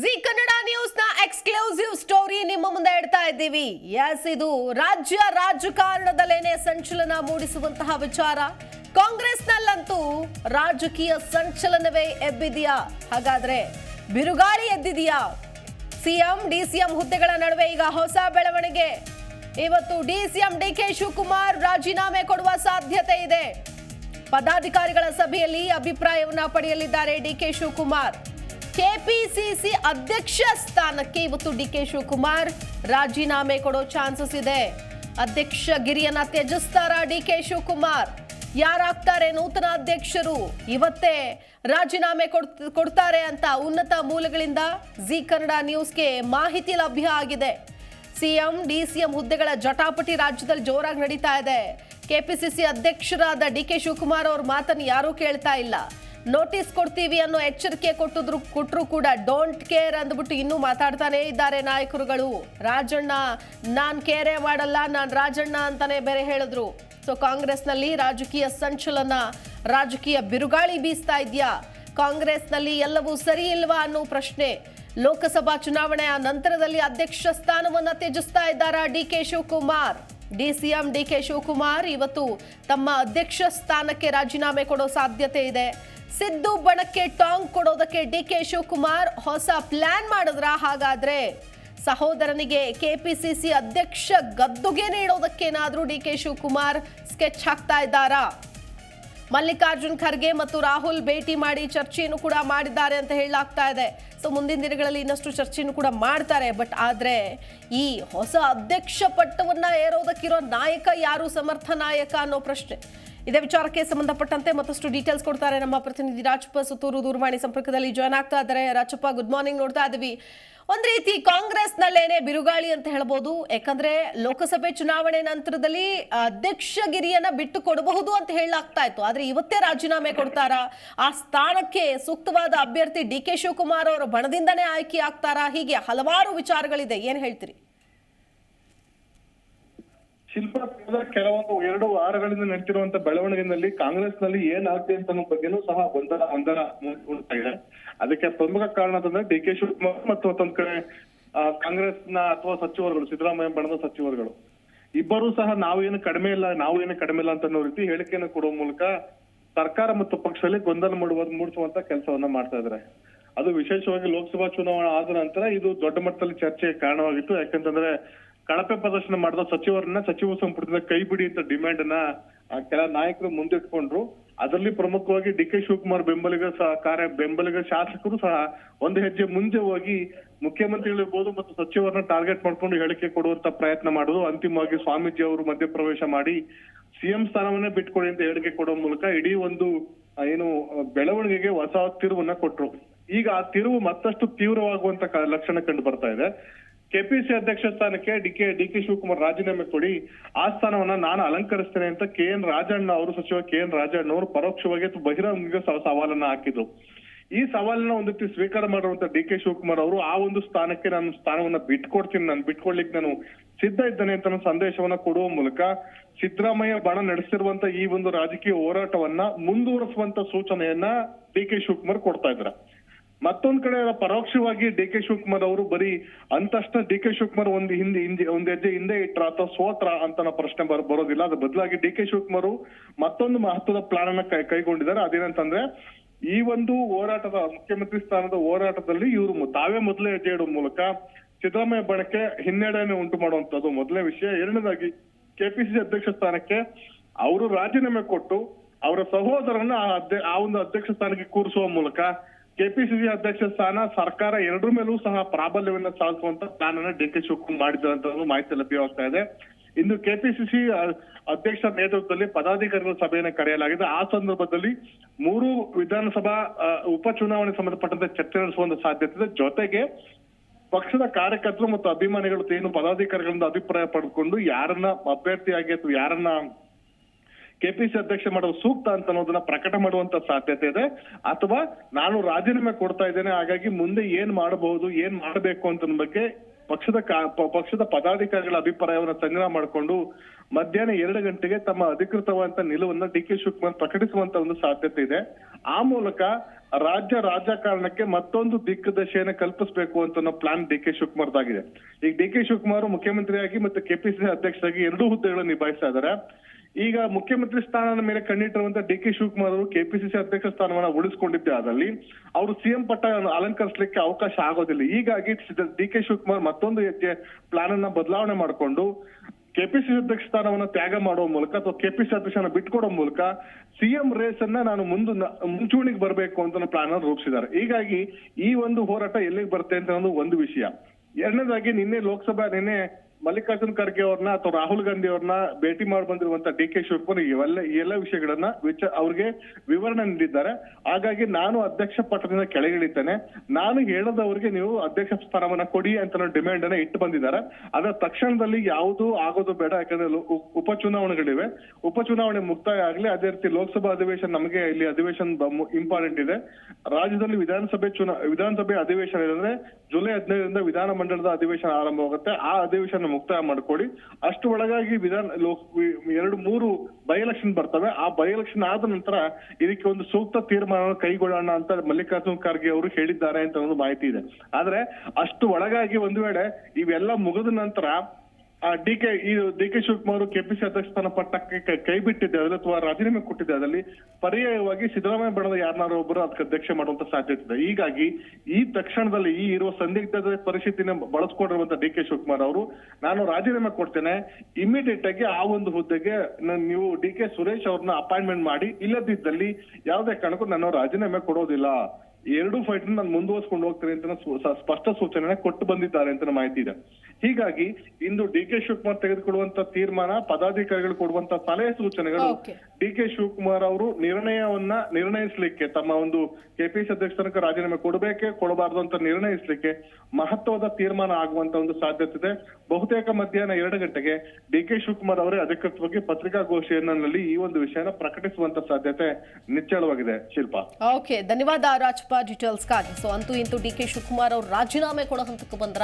G Kannada ನ್ಯೂಸ್ನ exclusive story ನಿಮ್ಮ ಮುಂದೆ ಇಡ್ತಾ ಇದ್ದೀವಿ. ಎಸ್ ಇದು ರಾಜ್ಯ ರಾಜಕಾರಣದಲ್ಲೇನೆ ಸಂಚಲನ ಮೂಡಿಸುವಂತಹ ವಿಚಾರ. ಕಾಂಗ್ರೆಸ್ನಲ್ಲಂತೂ ರಾಜಕೀಯ ಸಂಚಲನವೇ ಎಬ್ಬಿದೆಯಾ? ಹಾಗಾದ್ರೆ ಬಿರುಗಾಳಿ ಎದ್ದಿದೆಯಾ? ಸಿಎಂ ಡಿಸಿಎಂ ಹುದ್ದೆಗಳ ನಡುವೆ ಈಗ ಹೊಸ ಬೆಳವಣಿಗೆ. ಇವತ್ತು ಡಿಸಿಎಂ ಡಿಕೆ ಶಿವಕುಮಾರ್ ರಾಜೀನಾಮೆ ಕೊಡುವ ಸಾಧ್ಯತೆ ಇದೆ. ಪದಾಧಿಕಾರಿಗಳ ಸಭೆಯಲ್ಲಿ ಅಭಿಪ್ರಾಯವನ್ನ ಪಡೆಯಲಿದ್ದಾರೆ ಡಿಕೆ ಶಿವಕುಮಾರ್. ಕೆಪಿಸಿಸಿ ಅಧ್ಯಕ್ಷ ಸ್ಥಾನಕ್ಕೆ ಇವತ್ತು ಡಿ ಕೆ ಶಿವಕುಮಾರ್ ರಾಜೀನಾಮೆ ಕೊಡೋ ಚಾನ್ಸಸ್ ಇದೆ. ಅಧ್ಯಕ್ಷ ಗಿರಿಯನ್ನ ತ್ಯಜಿಸ್ತಾರ ಡಿಕೆ ಶಿವಕುಮಾರ್. ಯಾರಾಗ್ತಾರೆ ನೂತನ ಅಧ್ಯಕ್ಷರು? ಇವತ್ತೇ ರಾಜೀನಾಮೆ ಕೊಡ್- ಕೊಡ್ತಾರೆ ಅಂತ ಉನ್ನತ ಮೂಲಗಳಿಂದ ಜಿ ಕನ್ನಡ ನ್ಯೂಸ್ಗೆ ಮಾಹಿತಿ ಲಭ್ಯ ಆಗಿದೆ. ಸಿಎಂ, ಡಿಸಿಎಂ ಹುದ್ದೆಗಳ ಜಟಾಪಟಿ ರಾಜ್ಯದಲ್ಲಿ ಜೋರಾಗಿ ನಡೀತಾ ಇದೆ. ಕೆಪಿಸಿಸಿ ಅಧ್ಯಕ್ಷರಾದ ಡಿ ಕೆ ಶಿವಕುಮಾರ್ ಅವ್ರ ಮಾತನ್ನು ಯಾರೂ ಕೇಳ್ತಾ ಇಲ್ಲ. ನೋಟಿಸ್ ಕೊಡ್ತೀವಿ ಅನ್ನೋ ಎಚ್ಚರಿಕೆ ಕೊಟ್ಟಿದ್ರು ಕೊಟ್ಟರು ಕೂಡ ಡೋಂಟ್ ಕೇರ್ ಅಂದ್ಬಿಟ್ಟು ಇನ್ನೂ ಮಾತಾಡ್ತಾನೇ ಇದ್ದಾರೆ ನಾಯಕರುಗಳು. ರಾಜಣ್ಣ, ನಾನ್ ಕೇರೇ ಮಾಡಲ್ಲ, ನಾನ್ ರಾಜಣ್ಣ ಅಂತಾನೆ ಬೇರೆ ಹೇಳಿದ್ರು. ಸೊ ಕಾಂಗ್ರೆಸ್ನಲ್ಲಿ ರಾಜಕೀಯ ಸಂಚಲನ, ರಾಜಕೀಯ ಬಿರುಗಾಳಿ ಬೀಸ್ತಾ ಇದೆಯಾ? ಕಾಂಗ್ರೆಸ್ನಲ್ಲಿ ಎಲ್ಲವೂ ಸರಿ ಇಲ್ವಾ ಅನ್ನೋ ಪ್ರಶ್ನೆ. ಲೋಕಸಭಾ ಚುನಾವಣೆಯ ನಂತರದಲ್ಲಿ ಅಧ್ಯಕ್ಷ ಸ್ಥಾನವನ್ನು ತ್ಯಜಿಸ್ತಾ ಇದ್ದಾರಾ D K Shivakumar? DCM D K Shivakumar ಇವತ್ತು ತಮ್ಮ ಅಧ್ಯಕ್ಷ ಸ್ಥಾನಕ್ಕೆ ರಾಜೀನಾಮೆ ಕೊಡೋ ಸಾಧ್ಯತೆ ಇದೆ. ಸಿದ್ದು ಬಣಕ್ಕೆ ಟಾಂಗ್ ಕೊಡೋದಕ್ಕೆ ಡಿ ಕೆ ಶಿವಕುಮಾರ್ ಹೊಸ ಪ್ಲಾನ್ ಮಾಡಿದ್ರ ಹಾಗಾದ್ರೆ? ಸಹೋದರನಿಗೆ ಕೆಪಿಸಿಸಿ ಅಧ್ಯಕ್ಷ ಗದ್ದುಗೆ ನೀಡೋದಕ್ಕೇನಾದರೂ ಡಿ ಕೆ ಶಿವಕುಮಾರ್ ಸ್ಕೆಚ್ ಹಾಕ್ತಾ ಇದ್ದಾರಾ? ಮಲ್ಲಿಕಾರ್ಜುನ್ ಖರ್ಗೆ ಮತ್ತು ರಾಹುಲ್ ಭೇಟಿ ಮಾಡಿ ಚರ್ಚೆಯನ್ನು ಕೂಡ ಮಾಡಿದ್ದಾರೆ ಅಂತ ಹೇಳಲಾಗ್ತಾ ಇದೆ. ಸೊ ಮುಂದಿನ ದಿನಗಳಲ್ಲಿ ಇನ್ನಷ್ಟು ಚರ್ಚೆಯನ್ನು ಕೂಡ ಮಾಡ್ತಾರೆ. ಬಟ್ ಆದ್ರೆ ಈ ಹೊಸ ಅಧ್ಯಕ್ಷ ಪಟ್ಟವನ್ನು ಏರೋದಕ್ಕಿರೋ ನಾಯಕ ಯಾರು ಸಮರ್ಥ ನಾಯಕ ಅನ್ನೋ ಪ್ರಶ್ನೆ. ಇದೇ ವಿಚಾರಕ್ಕೆ ಸಂಬಂಧಪಟ್ಟಂತೆ ಮತ್ತಷ್ಟು ಡೀಟೇಲ್ಸ್ ಕೊಡ್ತಾರೆ ನಮ್ಮ ಪ್ರತಿನಿಧಿ ರಾಜಪ್ಪ ಸುತ್ತೂರು ದೂರವಾಣಿ ಸಂಪರ್ಕದಲ್ಲಿ ಜಾಯ್ನ್ ಆಗ್ತಾ ಇದ್ದಾರೆ. ರಾಜಪ್ಪ ಗುಡ್ ಮಾರ್ನಿಂಗ್ ನೋಡ್ತಾ ಇದ್ದೀವಿ. ಒಂದ್ ರೀತಿ ಕಾಂಗ್ರೆಸ್ ನಲ್ಲೇನೆ ಬಿರುಗಾಳಿ ಅಂತ ಹೇಳ್ಬೋದು. ಯಾಕಂದ್ರೆ ಲೋಕಸಭೆ ಚುನಾವಣೆ ನಂತರದಲ್ಲಿ ಅಧ್ಯಕ್ಷಗಿರಿಯನ್ನ ಬಿಟ್ಟು ಕೊಡಬಹುದು ಅಂತ ಹೇಳಲಾಗ್ತಾ ಇತ್ತು. ಆದ್ರೆ ಇವತ್ತೇ ರಾಜೀನಾಮೆ ಕೊಡ್ತಾರಾ? ಆ ಸ್ಥಾನಕ್ಕೆ ಸೂಕ್ತವಾದ ಅಭ್ಯರ್ಥಿ ಡಿ ಕೆ ಶಿವಕುಮಾರ್ ಅವರ ಬಣದಿಂದನೇ ಆಯ್ಕೆ ಆಗ್ತಾರಾ? ಹೀಗೆ ಹಲವಾರು ವಿಚಾರಗಳಿದೆ. ಏನ್ ಹೇಳ್ತೀರಿ? ಶಿಲ್ಪ ಕಳೆದ ಕೆಲವೊಂದು ಎರಡು ವಾರಗಳಿಂದ ನಡೆದಿರುವಂತ ಬೆಳವಣಿಗೆನಲ್ಲಿ ಕಾಂಗ್ರೆಸ್ನಲ್ಲಿ ಏನಾಗ್ತಿದೆ ಅಂತ ಅನ್ನೋ ಬಗ್ಗೆನೂ ಸಹ ಗೊಂದಲ ಗೊಂದಲ ಇದೆ. ಅದಕ್ಕೆ ಪ್ರಮುಖ ಕಾರಣ ಅಂತಂದ್ರೆ ಡಿ ಕೆ ಶಿವಕುಮಾರ್ ಮತ್ತು ಮತ್ತೊಂದ್ ಕಡೆ ಕಾಂಗ್ರೆಸ್ನ ಅಥವಾ ಸಚಿವರುಗಳು, ಸಿದ್ದರಾಮಯ್ಯ ಬಣದ ಸಚಿವರುಗಳು. ಇಬ್ಬರು ಸಹ ನಾವೇನು ಕಡಿಮೆ ಇಲ್ಲ, ನಾವೇನು ಕಡಿಮೆ ಇಲ್ಲ ಅಂತ ಅನ್ನೋ ರೀತಿ ಹೇಳಿಕೆಯನ್ನು ಕೊಡುವ ಮೂಲಕ ಸರ್ಕಾರ ಮತ್ತು ಪಕ್ಷದಲ್ಲಿ ಗೊಂದಲ ಮೂಡುವ, ಮೂಡಿಸುವಂತ ಕೆಲಸವನ್ನ ಮಾಡ್ತಾ ಇದ್ದಾರೆ. ಅದು ವಿಶೇಷವಾಗಿ ಲೋಕಸಭಾ ಚುನಾವಣೆ ಆದ ನಂತರ ಇದು ದೊಡ್ಡ ಮಟ್ಟದಲ್ಲಿ ಚರ್ಚೆಗೆ ಕಾರಣವಾಗಿತ್ತು. ಯಾಕಂತಂದ್ರೆ ಕಳಪೆ ಪ್ರದರ್ಶನ ಮಾಡಿದ ಸಚಿವರನ್ನ, ಸಚಿವ ಸಂಪುಟದಿಂದ ಕೈ ಬಿಡಿ ಅಂತ ಡಿಮ್ಯಾಂಡ್ ಅನ್ನ ಕೆಲ ನಾಯಕರು ಮುಂದಿಟ್ಕೊಂಡ್ರು. ಅದರಲ್ಲಿ ಪ್ರಮುಖವಾಗಿ ಡಿ ಕೆ ಶಿವಕುಮಾರ್ ಬೆಂಬಲಿಗ ಸಹ, ಕಾರ್ಯ ಬೆಂಬಲಿಗ ಶಾಸಕರು ಸಹ ಒಂದು ಹೆಜ್ಜೆ ಮುಂದೆ ಹೋಗಿ ಮುಖ್ಯಮಂತ್ರಿಗಳಿರ್ಬೋದು ಮತ್ತು ಸಚಿವರನ್ನ ಟಾರ್ಗೆಟ್ ಮಾಡ್ಕೊಂಡು ಹೇಳಿಕೆ ಕೊಡುವಂತ ಪ್ರಯತ್ನ ಮಾಡುದು. ಅಂತಿಮವಾಗಿ ಸ್ವಾಮೀಜಿ ಅವರು ಮಧ್ಯಪ್ರವೇಶ ಮಾಡಿ ಸಿಎಂ ಸ್ಥಾನವನ್ನೇ ಬಿಟ್ಕೊಡಿ ಅಂತ ಹೇಳಿಕೆ ಕೊಡುವ ಮೂಲಕ ಇಡೀ ಒಂದು ಏನು, ಬೆಳವಣಿಗೆಗೆ ಹೊಸ ತಿರುವನ್ನ ಕೊಟ್ರು. ಈಗ ಆ ತಿರುವು ಮತ್ತಷ್ಟು ತೀವ್ರವಾಗುವಂತ ಲಕ್ಷಣ ಕಂಡು ಬರ್ತಾ ಇದೆ. ಕೆಪಿಸಿ ಅಧ್ಯಕ್ಷ ಸ್ಥಾನಕ್ಕೆ D K D K Shivakumar ರಾಜೀನಾಮೆ ಕೊಡಿ. ಆ ಸ್ಥಾನವನ್ನ ನಾನು ಅಲಂಕರಿಸ್ತೇನೆ ಅಂತ ಕೆ ಎನ್ ರಾಜಣ್ಣ ಅವರು ಸಚಿವ ಕೆ ಎನ್ ರಾಜಣ್ಣ ಅವರು ಪರೋಕ್ಷವಾಗಿ ಬಹಿರಂಗ ಸವಾಲನ್ನ ಹಾಕಿದ್ರು. ಈ ಸವಾಲನ್ನ ಒಂದು ರೀತಿ ಸ್ವೀಕಾರ ಮಾಡುವಂತ ಡಿ ಕೆ ಶಿವಕುಮಾರ್ ಅವರು ಆ ಒಂದು ಸ್ಥಾನಕ್ಕೆ ನಾನು ಸ್ಥಾನವನ್ನ ಬಿಟ್ಕೊಡ್ತೀನಿ, ನಾನು ಬಿಟ್ಕೊಳ್ಲಿಕ್ಕೆ ನಾನು ಸಿದ್ಧ ಇದ್ದೇನೆ ಅಂತ ಸಂದೇಶವನ್ನ ಕೊಡುವ ಮೂಲಕ ಸಿದ್ದರಾಮಯ್ಯ ಬಣ ನಡೆಸಿರುವಂತ ಈ ಒಂದು ರಾಜಕೀಯ ಹೋರಾಟವನ್ನ ಮುಂದುವರಿಸುವಂತ ಸೂಚನೆಯನ್ನ ಡಿ ಕೆ ಶಿವಕುಮಾರ್ ಕೊಡ್ತಾ ಇದ್ದಾರೆ. ಮತ್ತೊಂದ್ ಕಡೆ ಪರೋಕ್ಷವಾಗಿ ಡಿ ಕೆ ಶಿವಕುಮಾರ್ ಅವರು ಬರೀ ಅಂತಷ್ಟ ಡಿ ಕೆ ಶಿವಕುಮಾರ್ ಒಂದು ಹಿಂದೆ ಹಿಂದೆ, ಒಂದ್ ಹೆಜ್ಜೆ ಹಿಂದೆ ಇಟ್ರ ಅಥವಾ ಸೋತ್ರ ಅಂತ ಪ್ರಶ್ನೆ ಬರ, ಬರೋದಿಲ್ಲ. ಅದ್ರ ಬದಲಾಗಿ ಡಿ ಕೆ ಶಿವಕುಮಾರ್ ಮತ್ತೊಂದು ಮಹತ್ವದ ಪ್ಲಾನ್ ಅನ್ನ ಕೈಗೊಂಡಿದ್ದಾರೆ. ಅದೇನಂತಂದ್ರೆ ಈ ಒಂದು ಹೋರಾಟದ ಮುಖ್ಯಮಂತ್ರಿ ಸ್ಥಾನದ ಹೋರಾಟದಲ್ಲಿ ಇವರು ತಾವೇ ಮೊದಲೇ ಹೆಜ್ಜೆ ಇಡುವ ಮೂಲಕ ಸಿದ್ದರಾಮಯ್ಯ ಬಣಕ್ಕೆ ಹಿನ್ನಡೆಯನ್ನು ಉಂಟು ಮಾಡುವಂತದ್ದು ಮೊದಲನೇ ವಿಷಯ. ಎರಡನೇದಾಗಿ ಕೆಪಿಸಿಸಿ ಅಧ್ಯಕ್ಷ ಸ್ಥಾನಕ್ಕೆ ಅವರು ರಾಜೀನಾಮೆ ಕೊಟ್ಟು ಅವರ ಸಹೋದರನ್ನ ಆ ಒಂದು ಅಧ್ಯಕ್ಷ ಸ್ಥಾನಕ್ಕೆ ಕೂರಿಸುವ ಮೂಲಕ ಕೆಪಿಸಿಸಿ ಅಧ್ಯಕ್ಷ ಸ್ಥಾನ ಸರ್ಕಾರ ಎರಡರ ಮೇಲೂ ಸಹ ಪ್ರಾಬಲ್ಯವನ್ನ ಸಾಧಿಸುವಂತ ಪ್ಲಾನ್ ಅನ್ನ ಡಿ ಕೆ ಶಿವಕುಮಾರ್ ಒಂದು ಮಾಹಿತಿ ಲಭ್ಯವಾಗ್ತಾ ಇದೆ. ಇನ್ನು ಕೆಪಿಸಿಸಿ ಅಧ್ಯಕ್ಷ ನೇತೃತ್ವದಲ್ಲಿ ಪದಾಧಿಕಾರಿಗಳ ಸಭೆಯನ್ನು ಕರೆಯಲಾಗಿದೆ. ಆ ಸಂದರ್ಭದಲ್ಲಿ ಮೂರು ವಿಧಾನಸಭಾ ಉಪ ಉಪಚುನಾವಣೆ ಸಂಬಂಧಪಟ್ಟಂತೆ ಚರ್ಚೆ ನಡೆಸುವಂತ ಸಾಧ್ಯತೆ ಇದೆ. ಜೊತೆಗೆ ಪಕ್ಷದ ಕಾರ್ಯಕರ್ತರು ಮತ್ತು ಅಭಿಮಾನಿಗಳು ಏನು ಪದಾಧಿಕಾರಿಗಳಿಂದ ಅಭಿಪ್ರಾಯ ಪಡೆದುಕೊಂಡು ಯಾರನ್ನ ಅಭ್ಯರ್ಥಿಯಾಗಿ ಅಥವಾ ಯಾರನ್ನ ಕೆಪಿಸಿ ಅಧ್ಯಕ್ಷ ಮಾಡೋದು ಸೂಕ್ತ ಅಂತ ಅನ್ನೋದನ್ನ ಪ್ರಕಟ ಮಾಡುವಂತ ಸಾಧ್ಯತೆ ಇದೆ. ಅಥವಾ ನಾನು ರಾಜೀನಾಮೆ ಕೊಡ್ತಾ ಇದ್ದೇನೆ, ಹಾಗಾಗಿ ಮುಂದೆ ಏನ್ ಮಾಡಬಹುದು, ಏನ್ ಮಾಡಬೇಕು ಅಂತ ಬಗ್ಗೆ ಪಕ್ಷದ ಪಕ್ಷದ ಪದಾಧಿಕಾರಿಗಳ ಅಭಿಪ್ರಾಯವನ್ನ ಸಂಗ್ರಹ ಮಾಡಿಕೊಂಡು ಮಧ್ಯಾಹ್ನ ಎರಡು ಗಂಟೆಗೆ ತಮ್ಮ ಅಧಿಕೃತವಾದಂತ ನಿಲುವನ್ನ ಡಿ ಕೆ ಶಿವಕುಮಾರ್ ಪ್ರಕಟಿಸುವಂತ ಒಂದು ಸಾಧ್ಯತೆ ಇದೆ. ಆ ಮೂಲಕ ರಾಜ್ಯ ರಾಜಕಾರಣಕ್ಕೆ ಮತ್ತೊಂದು ದಿಕ್ಕದಶೆಯನ್ನು ಕಲ್ಪಿಸಬೇಕು ಅಂತ ಅನ್ನೋ ಪ್ಲಾನ್ ಡಿ ಕೆ ಶಿವಕುಮಾರ್ದಾಗಿದೆ. ಈಗ ಡಿ ಕೆ ಶಿವಕುಮಾರ್ ಮುಖ್ಯಮಂತ್ರಿಯಾಗಿ ಮತ್ತೆ ಕೆಪಿಸಿಸಿ ಅಧ್ಯಕ್ಷರಾಗಿ ಎರಡೂ ಹುದ್ದೆಗಳನ್ನು ನಿಭಾಯಿಸ್ತಾ ಇದ್ದಾರೆ. ಈಗ ಮುಖ್ಯಮಂತ್ರಿ ಸ್ಥಾನದ ಮೇಲೆ ಕಣ್ಣಿಟ್ಟಿರುವಂತಹ ಡಿ ಕೆ ಶಿವಕುಮಾರ್ ಅವರು ಕೆಪಿಸಿಸಿ ಅಧ್ಯಕ್ಷ ಸ್ಥಾನವನ್ನ ಉಳಿಸಿಕೊಂಡಿದ್ದೆ ಆದಲ್ಲಿ ಅವರು ಸಿಎಂ ಪಟ್ಟ ಅಲಂಕರಿಸಲಿಕ್ಕೆ ಅವಕಾಶ ಆಗೋದಿಲ್ಲ. ಹೀಗಾಗಿ ಡಿ ಕೆ ಶಿವಕುಮಾರ್ ಮತ್ತೊಂದು ಹೆಜ್ಜೆ ಪ್ಲಾನ್ ಅನ್ನ ಬದಲಾವಣೆ ಮಾಡಿಕೊಂಡು ಕೆಪಿಸಿಸಿ ಅಧ್ಯಕ್ಷ ಸ್ಥಾನವನ್ನ ತ್ಯಾಗ ಮಾಡುವ ಮೂಲಕ ಅಥವಾ ಕೆಪಿಸಿ ಅಧ್ಯಕ್ಷನ ಬಿಟ್ಕೊಡೋ ಮೂಲಕ ಸಿಎಂ ರೇಸ್ ಅನ್ನ ನಾನು ಮುಂದೆ ಮುಂಚೂಣಿಗೆ ಬರಬೇಕು ಅಂತ ಪ್ಲಾನ್ ಅನ್ನು ರೂಪಿಸಿದ್ದಾರೆ. ಹೀಗಾಗಿ ಈ ಒಂದು ಹೋರಾಟ ಎಲ್ಲಿಗೆ ಬರುತ್ತೆ ಅಂತ ಒಂದು ವಿಷಯ. ಎರಡನೇದಾಗಿ ನಿನ್ನೆ ಲೋಕಸಭಾ ನಿನ್ನೆ ಮಲ್ಲಿಕಾರ್ಜುನ್ ಖರ್ಗೆ ಅವ್ರನ್ನ ಅಥವಾ ರಾಹುಲ್ ಗಾಂಧಿ ಅವ್ರನ್ನ ಭೇಟಿ ಮಾಡಿ ಬಂದಿರುವಂತ ಡಿ ಕೆ ಶಿವಕುಮಾರ್ ಇವೆಲ್ಲ ಎಲ್ಲ ವಿಷಯಗಳನ್ನ ವಿಚ, ಅವ್ರಿಗೆ ವಿವರಣೆ ನೀಡಿದ್ದಾರೆ. ಹಾಗಾಗಿ ನಾನು ಅಧ್ಯಕ್ಷ ಪಟ್ಟದಿಂದ ಕೆಳಗಿಳಿತೇನೆ. ನಾನು ಹೇಳದವ್ರಿಗೆ ನೀವು ಅಧ್ಯಕ್ಷ ಸ್ಥಾನವನ್ನ ಕೊಡಿ ಅಂತ ಡಿಮ್ಯಾಂಡ್ ಅನ್ನ ಇಟ್ಟು ಬಂದಿದ್ದಾರೆ. ಅದರ ತಕ್ಷಣದಲ್ಲಿ ಯಾವುದು ಆಗೋದು ಬೇಡ, ಯಾಕಂದ್ರೆ ಉಪಚುನಾವಣೆಗಳಿವೆ. ಉಪಚುನಾವಣೆ ಮುಕ್ತಾಯ ಆಗ್ಲಿ, ಅದೇ ರೀತಿ ಲೋಕಸಭಾ ಅಧಿವೇಶನ ನಮಗೆ ಇಲ್ಲಿ ಅಧಿವೇಶನ ಇಂಪಾರ್ಟೆಂಟ್ ಇದೆ. ರಾಜ್ಯದಲ್ಲಿ ವಿಧಾನಸಭೆ ಚುನಾ, ವಿಧಾನಸಭೆ ಅಧಿವೇಶನ ಇದೆ ಅಂದ್ರೆ ಜುಲೈ ಹದಿನೈದರಿಂದ ವಿಧಾನ ಮಂಡಲದ ಅಧಿವೇಶನ ಆರಂಭವಾಗುತ್ತೆ. ಆ ಅಧಿವೇಶನ ಮುಕ್ತಾಯ ಮಾಡ್ಕೊಳ್ಳಿ. ಅಷ್ಟು ಒಳಗಾಗಿ ವಿಧಾನ ಎರಡು, ಮೂರು ಬೈ ಬರ್ತವೆ. ಆ ಬೈ ಆದ ನಂತರ ಇದಕ್ಕೆ ಒಂದು ಸೂಕ್ತ ತೀರ್ಮಾನ ಕೈಗೊಳ್ಳೋಣ ಅಂತ ಮಲ್ಲಿಕಾರ್ಜುನ್ ಖರ್ಗೆ ಅವರು ಹೇಳಿದ್ದಾರೆ ಅಂತ ಒಂದು ಮಾಹಿತಿ ಇದೆ. ಆದ್ರೆ ಅಷ್ಟು ಒಳಗಾಗಿ ಒಂದು ವೇಳೆ ಇವೆಲ್ಲ ಮುಗಿದ ನಂತರ ಡಿ ಕೆ, ಈ ಡಿ ಕೆ ಶಿವಕುಮಾರ್ ಕೆಪಿಸಿ ಅಧ್ಯಕ್ಷ ಸ್ಥಾನ ಪಟ್ಟಕ್ಕೆ ಕೈ- ಕೈ ಬಿಟ್ಟಿದ್ದೆ ಅದ್ರಲ್ಲಿ ಅಥವಾ ರಾಜೀನಾಮೆ ಕೊಟ್ಟಿದ್ದೆ. ಅದರಲ್ಲಿ ಪರ್ಯಾಯವಾಗಿ ಸಿದ್ದರಾಮಯ್ಯ ಬಣದ ಯಾರನ್ನಾರು ಒಬ್ಬರು ಅದಕ್ಕೆ ಅಧ್ಯಕ್ಷ ಮಾಡುವಂತ ಸಾಧ್ಯತೆ ಇದೆ. ಹೀಗಾಗಿ ಈ ತಕ್ಷಣದಲ್ಲಿ ಈ ಇರುವ ಸಂದಿಗ್ಧದ ಪರಿಸ್ಥಿತಿನ ಬಳಸ್ಕೊಂಡಿರುವಂತ ಡಿ ಕೆ ಶಿವಕುಮಾರ್ ಅವರು, ನಾನು ರಾಜೀನಾಮೆ ಕೊಡ್ತೇನೆ ಇಮಿಡಿಯೇಟ್ ಆಗಿ ಆ ಒಂದು ಹುದ್ದೆಗೆ ನೀವು ಡಿ ಕೆ ಸುರೇಶ್ ಅವ್ರನ್ನ ಅಪಾಯಿಂಟ್ಮೆಂಟ್ ಮಾಡಿ, ಇಲ್ಲದಿದ್ದಲ್ಲಿ ಯಾವುದೇ ಕಾರಣಕ್ಕೂ ನಾನು ರಾಜೀನಾಮೆ ಕೊಡೋದಿಲ್ಲ. ಎರಡು ಫೈಟ್ ನಾನು ಮುಂದುವರ್ಸ್ಕೊಂಡು ಹೋಗ್ತೀನಿ ಅಂತ ಸ್ಪಷ್ಟ ಸೂಚನೆ ಕೊಟ್ಟು ಬಂದಿದ್ದಾರೆ ಅಂತ ಮಾಹಿತಿ ಇದೆ. ಹೀಗಾಗಿ ಇಂದು ಡಿ ಕೆ ಶಿವಕುಮಾರ್ ತೆಗೆದುಕೊಳ್ಳುವಂತ ತೀರ್ಮಾನ ಪದಾಧಿಕಾರಿಗಳು ಕೊಡುವಂತ ಸಲಹೆ ಸೂಚನೆಗಳು. ಡಿ ಕೆ ಶಿವಕುಮಾರ್ ಅವರು ನಿರ್ಣಯವನ್ನ ನಿರ್ಣಯಿಸಲಿಕ್ಕೆ, ತಮ್ಮ ಒಂದು ಕೆಪಿಸಿ ಅಧ್ಯಕ್ಷ ತನಕ ರಾಜೀನಾಮೆ ಕೊಡಬೇಕೆ, ಕೊಡಬಾರದು ಅಂತ ನಿರ್ಣಯಿಸಲಿಕ್ಕೆ ಮಹತ್ವದ ತೀರ್ಮಾನ ಆಗುವಂತ ಒಂದು ಸಾಧ್ಯತೆ ಇದೆ. ಬಹುತೇಕ ಮಧ್ಯಾಹ್ನ ಎರಡು ಗಂಟೆಗೆ ಡಿ ಕೆ ಶಿವಕುಮಾರ್ ಅವರೇ ಅಧಿಕೃತವಾಗಿ ಪತ್ರಿಕಾಗೋಷ್ಠಿಯಲ್ಲಿ ಈ ಒಂದು ವಿಷಯನ ಪ್ರಕಟಿಸುವಂತ ಸಾಧ್ಯತೆ ನಿಚ್ಚಳವಾಗಿದೆ. ಶಿಲ್ಪಾ. ಓಕೆ, ಧನ್ಯವಾದ ರಾಜಪ್ಪ ಡೀಟೇಲ್ಸ್ಗಾಗಿ ಸೊ, ಅಂತೂ ಇಂತೂ ಡಿ ಕೆ ಶಿವಕುಮಾರ್ ಅವರು ರಾಜೀನಾಮೆ ಕೊಡೋ ಹಂತಕ್ಕೆ ಬಂದ್ರ,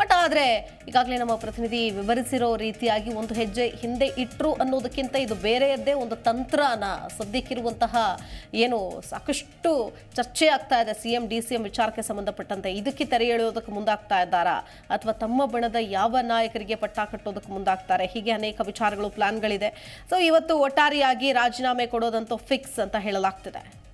ಬಟ್ ಆದ್ರೆ ಈಗಾಗಲೇ ನಮ್ಮ ಪ್ರತಿನಿಧಿ ವಿವರಿಸಿರೋ ರೀತಿಯಾಗಿ ಒಂದು ಹೆಜ್ಜೆ ಹಿಂದೆ ಇಟ್ರು ಅನ್ನೋದಕ್ಕಿಂತ ಇದು ಬೇರೆಯದ್ದೇ ಒಂದು ತಂತ್ರನ ಸದ್ಯಕ್ಕಿರುವಂತಹ ಏನು ಸಾಕಷ್ಟು ಚರ್ಚೆ ಆಗ್ತಾ ಇದೆ C M D C M ವಿಚಾರಕ್ಕೆ ಸಂಬಂಧಪಟ್ಟಂತೆ. ಇದಕ್ಕೆ ತೆರೆ ಎಳೆಯೋದಕ್ಕೆ ಮುಂದಾಗ್ತಾ ಇದ್ದಾರಾ? ಅಥವಾ ತಮ್ಮ ಬಣದ ಯಾವ ನಾಯಕರಿಗೆ ಪಟ್ಟ ಕಟ್ಟೋದಕ್ಕೆ ಮುಂದಾಗ್ತಾರೆ? ಹೀಗೆ ಅನೇಕ ವಿಚಾರಗಳು, ಪ್ಲಾನ್ಗಳಿದೆ. ಸೊ, ಇವತ್ತು ಒಟ್ಟಾರೆಯಾಗಿ ರಾಜೀನಾಮೆ ಕೊಡೋದಂತೂ ಫಿಕ್ಸ್ ಅಂತ ಹೇಳಲಾಗ್ತಿದೆ.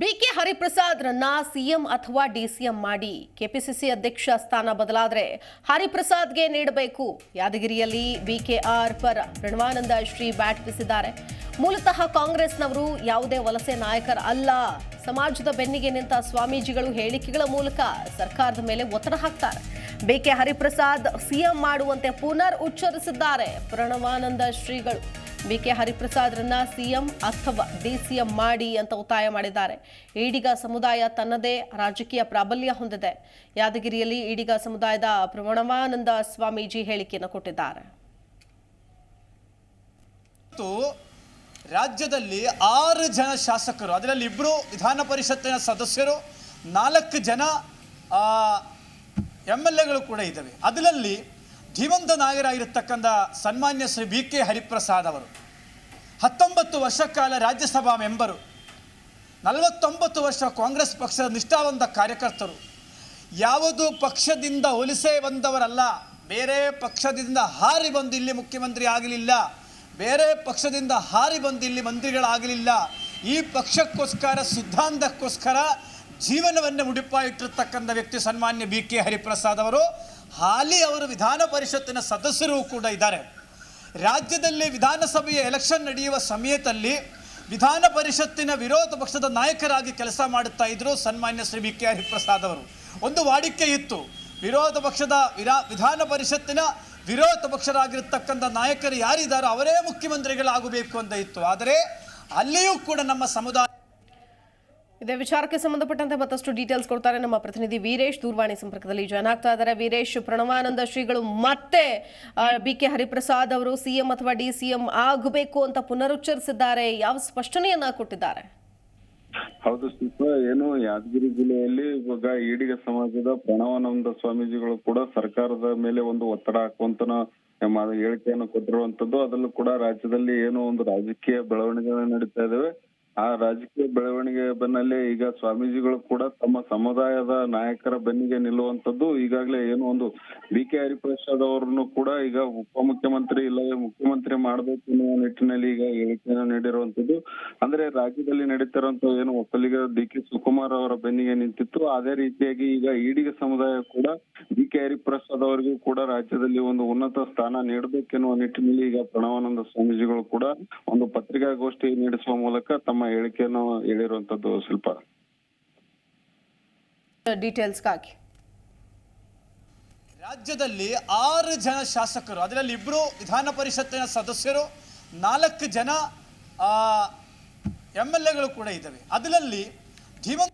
ಬಿಕೆ ಹರಿಪ್ರಸಾದ್ರನ್ನ ಸಿಎಂ ಅಥವಾ ಡಿಸಿಎಂ ಮಾಡಿ ಕೆಪಿಸಿಸಿ ಅಧ್ಯಕ್ಷ ಸ್ಥಾನ ಬದಲಾದರೆ ಹರಿಪ್ರಸಾದ್ಗೆ ನೀಡಬೇಕು. ಯಾದಗಿರಿಯಲ್ಲಿ ಬಿಕೆಆರ್ ಪರ ಪ್ರಣವಾನಂದ ಶ್ರೀ ಬ್ಯಾಟ್ ಬೀಸಿದ್ದಾರೆ. ಮೂಲತಃ ಕಾಂಗ್ರೆಸ್ನವರು ಯಾವುದೇ ವಲಸೆ ನಾಯಕರ ಅಲ್ಲ. ಸಮಾಜದ ಬೆನ್ನಿಗೆ ನಿಂತ ಸ್ವಾಮೀಜಿಗಳು ಹೇಳಿಕೆಗಳ ಮೂಲಕ ಸರ್ಕಾರದ ಮೇಲೆ ಒತ್ತಡ ಹಾಕ್ತಾರೆ. ಬಿಕೆ ಹರಿಪ್ರಸಾದ್ ಸಿಎಂ ಮಾಡುವಂತೆ ಪುನರ್ ಉಚ್ಚರಿಸಿದ್ದಾರೆ. ಪ್ರಣವಾನಂದ ಶ್ರೀಗಳು, ಬಿಕೆ ಹರಿಪ್ರಸಾದ್ರನ್ನ ಸಿಎಂ ಅಥವಾ ಡಿಸಿಎಂ ಮಾಡಿ ಅಂತ ಒತ್ತಾಯ ಮಾಡಿದ್ದಾರೆ. ಈಡಿಗ ಸಮುದಾಯ ತನ್ನದೇ ರಾಜಕೀಯ ಪ್ರಾಬಲ್ಯ ಹೊಂದಿದೆ. ಯಾದಗಿರಿಯಲ್ಲಿ ಈಡಿಗ ಸಮುದಾಯದ ಪ್ರಣವಾನಂದ ಸ್ವಾಮೀಜಿ ಹೇಳಿಕೆಯನ್ನು ಕೊಟ್ಟಿದ್ದಾರೆ. ರಾಜ್ಯದಲ್ಲಿ ಆರು ಜನ ಶಾಸಕರು, ಅದರಲ್ಲಿ ಇಬ್ಬರು ವಿಧಾನ ಪರಿಷತ್ತಿನ ಸದಸ್ಯರು, ನಾಲ್ಕು ಜನ ಎಂ ಎಲ್ ಎಗಳು ಕೂಡ ಇದ್ದಾವೆ. ಅದರಲ್ಲಿ ಧೀಮಂತ ನಾಯರಾಗಿರತಕ್ಕಂಥ ಸನ್ಮಾನ್ಯ ಶ್ರೀ ಬಿ ಕೆ ಹರಿಪ್ರಸಾದ್ ಅವರು, ಹತ್ತೊಂಬತ್ತು ವರ್ಷ ಕಾಲ ರಾಜ್ಯಸಭಾ ಮೆಂಬರು, ನಲವತ್ತೊಂಬತ್ತು ವರ್ಷ ಕಾಂಗ್ರೆಸ್ ಪಕ್ಷದ ನಿಷ್ಠಾವಂತ ಕಾರ್ಯಕರ್ತರು, ಯಾವುದು ಪಕ್ಷದಿಂದ ಒಲಿಸೆ ಬಂದವರಲ್ಲ, ಬೇರೆ ಪಕ್ಷದಿಂದ ಹಾರಿ ಬಂದು ಇಲ್ಲಿ ಮುಖ್ಯಮಂತ್ರಿ ಆಗಲಿಲ್ಲ, ಬೇರೆ ಪಕ್ಷದಿಂದ ಹಾರಿ ಬಂದು ಇಲ್ಲಿ ಮಂತ್ರಿಗಳಾಗಲಿಲ್ಲ, ಈ ಪಕ್ಷಕ್ಕೋಸ್ಕರ, ಸಿದ್ಧಾಂತಕ್ಕೋಸ್ಕರ ಜೀವನವನ್ನು ಮುಡಿಪಾಯಿಟ್ಟಿರ್ತಕ್ಕಂಥ ವ್ಯಕ್ತಿ ಸನ್ಮಾನ್ಯ ಬಿ ಕೆ ಹರಿಪ್ರಸಾದ್ ಅವರು, ಹಾಲಿ ಅವರು ವಿಧಾನ ಪರಿಷತ್ತಿನ ಸದಸ್ಯರು ಕೂಡ ಇದ್ದಾರೆ. ರಾಜ್ಯದಲ್ಲಿ ವಿಧಾನಸಭೆಯ ಎಲೆಕ್ಷನ್ ನಡೆಯುವ ಸಮಯದಲ್ಲಿ ವಿಧಾನ ಪರಿಷತ್ತಿನ ವಿರೋಧ ಪಕ್ಷದ ನಾಯಕರಾಗಿ ಕೆಲಸ ಮಾಡುತ್ತಾ ಇದ್ರು ಸನ್ಮಾನ್ಯ ಶ್ರೀ ಬಿ ಕೆ ಹರಿಪ್ರಸಾದ್ ಅವರು. ಒಂದು ವಾಡಿಕೆ ಇತ್ತು. ವಿರೋಧ ಪಕ್ಷದ ವಿರಾ, ವಿಧಾನ ಪರಿಷತ್ತಿನ ವಿರೋಧ ಪಕ್ಷರಾಗಿರ್ತಕ್ಕಂಥ ನಾಯಕರು ಯಾರಿದ್ದಾರೋ ಅವರೇ ಮುಖ್ಯಮಂತ್ರಿಗಳಾಗಬೇಕು ಅಂತ ಇತ್ತು. ಆದರೆ ಅಲ್ಲಿಯೂ ಕೂಡ ನಮ್ಮ ಸಮುದಾಯ ಇದೇ ವಿಚಾರಕ್ಕೆ ಸಂಬಂಧಪಟ್ಟಂತೆ ಮತ್ತಷ್ಟು ಡೀಟೇಲ್ಸ್ ಕೊಡ್ತಾರೆ ನಮ್ಮ ಪ್ರತಿನಿಧಿ ವೀರೇಶ್. ದೂರವಾಣಿ ಸಂಪರ್ಕದಲ್ಲಿ ಜಾಯ್ನ್ ಆಗ್ತಾ ಇದ್ದಾರೆ. ವೀರೇಶ್, ಪ್ರಣವಾನಂದ ಶ್ರೀಗಳು ಮತ್ತೆ ಬಿ ಕೆ ಹರಿಪ್ರಸಾದ್ ಅವರು ಸಿಎಂ ಅಥವಾ ಡಿ ಸಿಎಂ ಆಗಬೇಕು ಅಂತ ಪುನರುಚ್ಚರಿಸಿದ್ದಾರೆ. ಯಾವ ಸ್ಪಷ್ಟನೆಯನ್ನ ಕೊಟ್ಟಿದ್ದಾರೆ? ಹೌದು ಶಿಲ್ಪ ಏನು ಯಾದಗಿರಿ ಜಿಲ್ಲೆಯಲ್ಲಿ ಇವಾಗ ಈಡಿಗ ಸಮಾಜದ ಪ್ರಣವಾನಂದ ಸ್ವಾಮೀಜಿಗಳು ಕೂಡ ಸರ್ಕಾರದ ಮೇಲೆ ಒಂದು ಒತ್ತಡ ಹಾಕುವಂತ ಹೇಳಿಕೆಯನ್ನು ಕೊಟ್ಟಿರುವಂತದ್ದು. ಅದರಲ್ಲೂ ಕೂಡ ರಾಜ್ಯದಲ್ಲಿ ಏನೋ ಒಂದು ರಾಜಕೀಯ ಬೆಳವಣಿಗೆಗಳು ನಡೀತಾ ಇದಾವೆ. ಆ ರಾಜಕೀಯ ಬೆಳವಣಿಗೆ ಬೆನ್ನಲ್ಲೇ ಈಗ ಸ್ವಾಮೀಜಿಗಳು ಕೂಡ ತಮ್ಮ ಸಮುದಾಯದ ನಾಯಕರ ಬೆನ್ನಿಗೆ ನಿಲ್ಲುವಂತದ್ದು ಈಗಾಗಲೇ ಏನು ಒಂದು ಬಿ ಕೆ ಹರಿಪ್ರಸಾದ್ ಅವರನ್ನು ಕೂಡ ಈಗ ಉಪಮುಖ್ಯಮಂತ್ರಿ ಇಲ್ಲವೇ ಮುಖ್ಯಮಂತ್ರಿ ಮಾಡಬೇಕು ಅನ್ನುವ ನಿಟ್ಟಿನಲ್ಲಿ ಈಗ ಹೇಳಿಕೆಯನ್ನು ನೀಡಿರುವಂತದ್ದು ಅಂದ್ರೆ ರಾಜ್ಯದಲ್ಲಿ ನಡೀತಿರುವಂತ ಏನು ಒಕ್ಕಲಿಗ ಡಿ ಕೆ ಶಿವಕುಮಾರ್ ಅವರ ಬೆನ್ನಿಗೆ ನಿಂತಿತ್ತು. ಅದೇ ರೀತಿಯಾಗಿ ಈಗ ಈಡಿಗ ಸಮುದಾಯ ಕೂಡ ಡಿ ಕೆ ಹರಿಪ್ರಸಾದ್ ಅವರಿಗೂ ಕೂಡ ರಾಜ್ಯದಲ್ಲಿ ಒಂದು ಉನ್ನತ ಸ್ಥಾನ ನೀಡಬೇಕೆನ್ನುವ ನಿಟ್ಟಿನಲ್ಲಿ ಈಗ ಪ್ರಣವಾನಂದ ಸ್ವಾಮೀಜಿಗಳು ಕೂಡ ಒಂದು ಪತ್ರಿಕಾಗೋಷ್ಠಿ ನಡೆಸುವ ಮೂಲಕ ತಮ್ಮ ಹೇಳಿಕೆಯನ್ನು ಹೇಳಿರುವಂತದ್ದು ಸ್ವಲ್ಪ ಡೀಟೇಲ್ಸ್ಗಾಗಿ ರಾಜ್ಯದಲ್ಲಿ ಆರು ಜನ ಶಾಸಕರು ಅದರಲ್ಲಿ ಇಬ್ಬರು ವಿಧಾನ ಪರಿಷತ್ತಿನ ಸದಸ್ಯರು ನಾಲ್ಕು ಜನ ಎಂ ಎಲ್ ಎಗಳು ಕೂಡ ಇದ್ದಾವೆ. ಅದರಲ್ಲಿ ಡಿಕೆ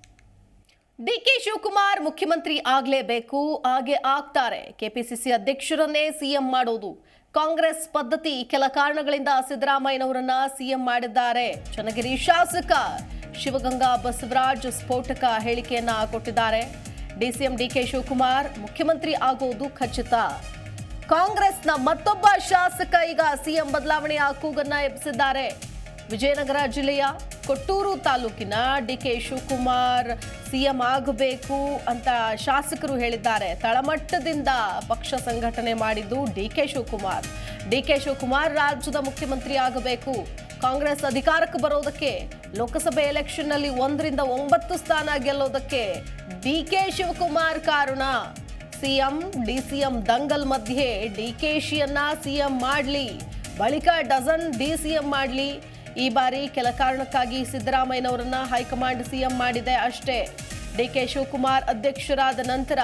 ಡಿ ಕೆ ಶಿವಕುಮಾರ್ ಮುಖ್ಯಮಂತ್ರಿ ಆಗ್ಲೇಬೇಕು ಹಾಗೆ ಆಗ್ತಾರೆ. ಕೆಪಿಸಿಸಿ ಅಧ್ಯಕ್ಷರನ್ನೇ ಸಿಎಂ ಮಾಡೋದು. ಕಾಂಗ್ರೆಸ್ ಪದ್ಧತಿ ಕೆಲ ಕಾರಣಗಳಿಂದ ಸಿದ್ದರಾಮಯ್ಯನವರನ್ನ ಸಿಎಂ ಮಾಡಿದ್ದಾರೆ. ಚನ್ನಗಿರಿ ಶಾಸಕ ಶಿವಗಂಗಾ ಬಸವರಾಜ್ ಸ್ಫೋಟಕ ಹೇಳಿಕೆಯನ್ನ ಕೊಟ್ಟಿದ್ದಾರೆ. ಡಿಸಿಎಂ ಡಿಕೆ ಶಿವಕುಮಾರ್, ಮುಖ್ಯಮಂತ್ರಿ ಆಗುವುದು ಖಚಿತ. ಕಾಂಗ್ರೆಸ್ನ ಮತ್ತೊಬ್ಬ ಶಾಸಕ ಈಗ ಸಿಎಂ ಬದಲಾವಣೆಯ ಕೂಗನ್ನ ಎಬ್ಬಿಸಿದ್ದಾರೆ. ವಿಜಯನಗರ ಜಿಲ್ಲೆಯ ಕೊಟ್ಟೂರು ತಾಲೂಕಿನ ಡಿ ಕೆ ಶಿವಕುಮಾರ್ ಸಿಎಂ ಆಗಬೇಕು ಅಂತ ಶಾಸಕರು ಹೇಳಿದ್ದಾರೆ. ತಳಮಟ್ಟದಿಂದ ಪಕ್ಷ ಸಂಘಟನೆ ಮಾಡಿದ್ದು D K Shivakumar. D K Shivakumar ರಾಜ್ಯದ ಮುಖ್ಯಮಂತ್ರಿ ಆಗಬೇಕು. ಕಾಂಗ್ರೆಸ್ ಅಧಿಕಾರಕ್ಕೆ ಬರೋದಕ್ಕೆ ಲೋಕಸಭೆ ಎಲೆಕ್ಷನ್ನಲ್ಲಿ ಒಂದರಿಂದ ಒಂಬತ್ತು ಸ್ಥಾನ ಗೆಲ್ಲೋದಕ್ಕೆ ಡಿ ಕೆ ಶಿವಕುಮಾರ್ ಕಾರಣ. ಸಿಎಂ, ಡಿಸಿಎಂ ದಂಗಲ್ ಮಧ್ಯೆ ಡಿ ಕೆ ಶಿಯನ್ನ ಸಿಎಂ ಮಾಡಲಿ, ಬಳಿಕ ಡಜನ್ ಡಿಸಿಎಂ ಮಾಡ್ಲಿ ಈ ಬಾರಿ ಕೆಲ ಕಾರಣಕ್ಕಾಗಿ ಸಿದ್ದರಾಮಯ್ಯನವರನ್ನ ಹೈಕಮಾಂಡ್ ಸಿಎಂ ಮಾಡಿದೆ ಅಷ್ಟೇ. ಡಿಕೆ ಶಿವಕುಮಾರ್ ಅಧ್ಯಕ್ಷರಾದ ನಂತರ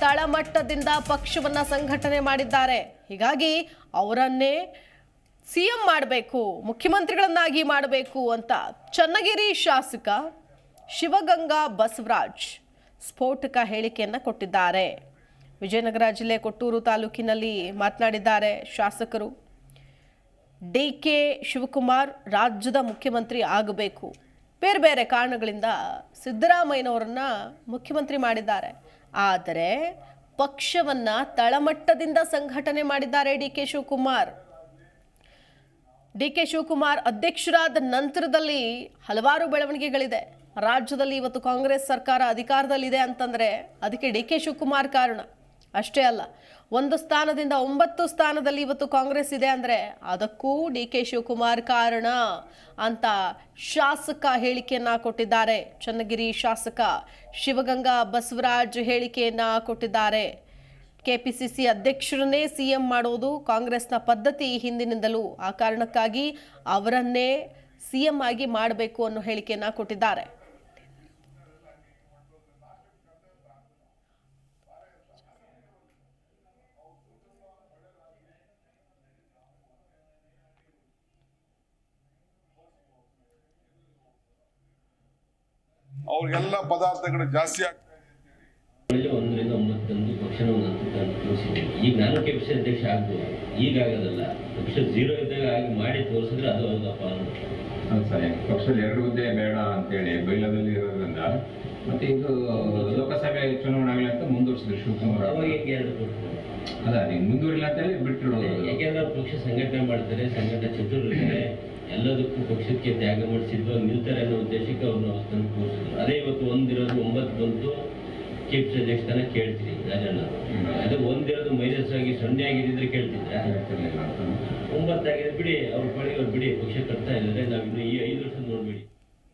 ತಳಮಟ್ಟದಿಂದ ಪಕ್ಷವನ್ನ ಸಂಘಟನೆ ಮಾಡಿದ್ದಾರೆ. ಹೀಗಾಗಿ ಅವರನ್ನೇ ಸಿಎಂ ಮಾಡಬೇಕು, ಮುಖ್ಯಮಂತ್ರಿಗಳನ್ನಾಗಿ ಮಾಡಬೇಕು ಅಂತ ಚನ್ನಗಿರಿ ಶಾಸಕ ಶಿವಗಂಗಾ ಬಸವರಾಜ್ ಸ್ಫೋಟಕ ಹೇಳಿಕೆಯನ್ನು ಕೊಟ್ಟಿದ್ದಾರೆ. ವಿಜಯನಗರ ಜಿಲ್ಲೆ ಕೊಟ್ಟೂರು ತಾಲೂಕಿನಲ್ಲಿ ಮಾತನಾಡಿದ್ದಾರೆ ಶಾಸಕರು. ಡಿ ಕೆ ಶಿವಕುಮಾರ್ ರಾಜ್ಯದ ಮುಖ್ಯಮಂತ್ರಿ ಆಗಬೇಕು. ಬೇರೆ ಬೇರೆ ಕಾರಣಗಳಿಂದ ಸಿದ್ದರಾಮಯ್ಯನವರನ್ನ ಮುಖ್ಯಮಂತ್ರಿ ಮಾಡಿದ್ದಾರೆ. ಆದರೆ ಪಕ್ಷವನ್ನ ತಳಮಟ್ಟದಿಂದ ಸಂಘಟನೆ ಮಾಡಿದ್ದಾರೆ D K Shivakumar. D K Shivakumar ಅಧ್ಯಕ್ಷರಾದ ನಂತರದಲ್ಲಿ ಹಲವಾರು ಬೆಳವಣಿಗೆಗಳಿದೆ. ರಾಜ್ಯದಲ್ಲಿ ಇವತ್ತು ಕಾಂಗ್ರೆಸ್ ಸರ್ಕಾರ ಅಧಿಕಾರದಲ್ಲಿದೆ ಅಂತಂದ್ರೆ ಅದಕ್ಕೆ ಡಿ ಕೆ ಶಿವಕುಮಾರ್ ಕಾರಣ. ಅಷ್ಟೇ ಅಲ್ಲ ಒಂದು ಸ್ಥಾನದಿಂದ ಒಂಬತ್ತು ಸ್ಥಾನದಲ್ಲಿ ಇವತ್ತು ಕಾಂಗ್ರೆಸ್ ಇದೆ ಅಂದರೆ ಅದಕ್ಕೂ ಡಿ ಕೆ ಶಿವಕುಮಾರ್ ಕಾರಣ ಅಂತ ಶಾಸಕ ಹೇಳಿಕೆಯನ್ನ ಕೊಟ್ಟಿದ್ದಾರೆ. ಚನ್ನಗಿರಿ ಶಾಸಕ ಶಿವಗಂಗಾ ಬಸವರಾಜ್ ಹೇಳಿಕೆಯನ್ನ ಕೊಟ್ಟಿದ್ದಾರೆ. ಕೆಪಿಸಿಸಿ ಅಧ್ಯಕ್ಷರನ್ನೇ ಸಿಎಂ ಮಾಡೋದು ಕಾಂಗ್ರೆಸ್ನ ಪದ್ಧತಿ ಹಿಂದಿನಿಂದಲೂ. ಆ ಕಾರಣಕ್ಕಾಗಿ ಅವರನ್ನೇ ಸಿಎಂ ಆಗಿ ಮಾಡಬೇಕು ಅನ್ನೋ ಹೇಳಿಕೆಯನ್ನ ಕೊಟ್ಟಿದ್ದಾರೆ. ಅವ್ರಿಗೆಲ್ಲ ಪದಾರ್ಥಗಳು ಜಾಸ್ತಿ ಆಗ್ತದೆ ಒಂದರಿಂದ ಒಂಬತ್ತೊಂದು ಈಗ ನಾನು ಕೆಪಿಸಿ ಅಧ್ಯಕ್ಷ ಆಗ್ಬೋದು. ಈಗ ಆಗೋದಲ್ಲ. ಪಕ್ಷ ಝೀರೋ ಇದ್ದಾಗ ಆಗಿ ಮಾಡಿ ತೋರಿಸಿದ್ರೆ ಅದು ಹೌದಪ್ಪ ಅನ್ನೋದು ಹೌದು ಸರ್ ಪಕ್ಷದಲ್ಲಿ ಎರಡು ಹುದ್ದೆ ಬೇಡ ಅಂತೇಳಿ ಬೈಲದಲ್ಲಿ ಇರೋದ್ರಿಂದ ಮತ್ತೆ ಇದು ಲೋಕಸಭೆ ಚುನಾವಣೆಗಳು ಅಂತ ಮುಂದುವರಿಸಿದ್ರು ಶಿವಕುಮಾರ್ ಅದ ಅದು ಮುಂದುವರಿಲ್ಲ ಅಂತೇಳಿ ಬಿಟ್ಟಿರೋದು ಯಾಕೆಂದ್ರೆ ಪಕ್ಷ ಸಂಘಟನೆ ಮಾಡ್ತಾರೆ ಸಂಘಟನೆ ಚತುರಿರ್ತಾರೆ ಎಲ್ಲದಕ್ಕೂ ಪಕ್ಷಕ್ಕೆ ತ್ಯಾಗ ಮಾಡಿಸಿದ್ರು. ನಿಲ್ತಾರೆ ಅನ್ನೋ ಉದ್ದೇಶಕ್ಕೆ ಅವ್ರನ್ನ ತಂದು ತೋರಿಸಿದ್ರು. ಅದೇ ಇವತ್ತು ಒಂದಿರೋದು ಒಂಬತ್ತು ಬಂತು ಕೆಪಿಸಿ ಅಧ್ಯಕ್ಷ ತನಕ ಕೇಳ್ತೀರಿ ರಾಜಣ್ಣ. ಅದು ಒಂದಿರೋದು ಮೈನಸ್ ಆಗಿ ಸೊನ್ನೆ ಆಗಿದ್ದಿದ್ರೆ ಕೇಳ್ತಿದ್ರೆ? ಒಂಬತ್ತಾಗಿದ್ರೆ ಒಂಬತ್ತಾಗಿದೆ ಬಿಡಿ. ಅವ್ರ ಬಳಿ ಅವ್ರು ಬಿಡಿ ಪಕ್ಷ ಕಟ್ತಾ ಇದ್ದಾರೆ. ನಾವು ಇನ್ನು ಈ ಐದು ವರ್ಷ ನೋಡ್ಬೇಡಿ.